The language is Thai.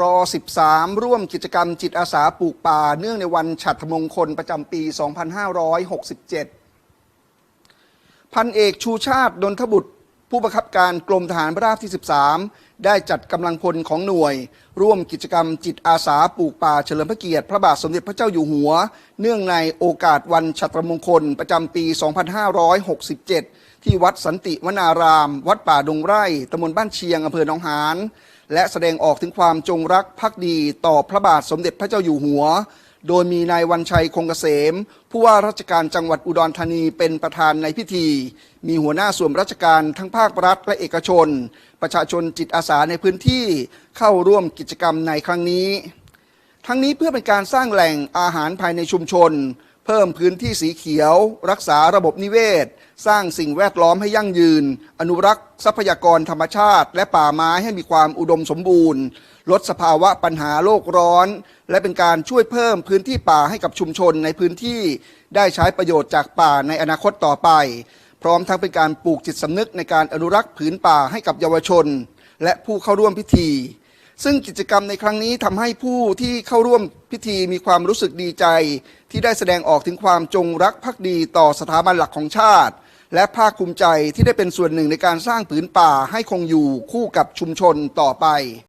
รอ 13 ร่วมกิจกรรมจิตอาสาปลูกป่า เนื่องในวันฉัตรมงคลประจำปี 2567 พันเอกชูชาติดนทบุตร ผู้บังคับการกรมทหารราบที่ 13 ได้จัดกำลังพลของหน่วย ร่วมกิจกรรมจิตอาสาปลูกป่าเฉลิมพระเกียรติ พระบาทสมเด็จพระเจ้าอยู่หัว เนื่องในโอกาสวันฉัตรมงคลประจำปี 2567 ที่วัดสันติวนาราม วัดป่าดงไร่ตำบลบ้านเชียงอำเภอหนองหานและแสดงออกถึงความจงรักภักดีต่อพระบาทสมเด็จพระเจ้าอยู่หัว โดยมีนายวันชัยคงเกษม ผู้ว่าราชการจังหวัดอุดรธานีเป็นประธานในพิธี มีหัวหน้าส่วนราชการทั้งภาครัฐและเอกชน ประชาชนจิตอาสาในพื้นที่เข้าร่วมกิจกรรมในครั้งนี้ ทั้งนี้เพื่อเป็นการสร้างแหล่งอาหารภายในชุมชน เพิ่มพื้นที่สีเขียว รักษาระบบนิเวศ สร้างสิ่งแวดล้อมให้ยั่งยืน อนุรักษ์ทรัพยากรธรรมชาติ และป่าไม้ให้มีความอุดมสมบูรณ์ ลดสภาวะปัญหาโลกร้อน และเป็นการช่วยเพิ่มพื้นที่ป่าให้กับชุมชนในพื้นที่ ได้ใช้ประโยชน์จากป่าในอนาคตต่อไป พร้อมทั้งเป็นการปลูกจิตสำนึกในการอนุรักษ์ผืนป่าให้กับเยาวชน และผู้เข้าร่วมพิธี ซึ่งกิจกรรมในครั้งนี้ทำให้ผู้ที่เข้าร่วมพิธีมีความรู้สึกดีใจ ที่ได้แสดงออกถึงความจงรักภักดีต่อสถาบันหลักของชาติ และภาคภูมิใจที่ได้เป็นส่วนหนึ่งในการสร้างผืนป่าให้คงอยู่คู่กับชุมชนต่อไป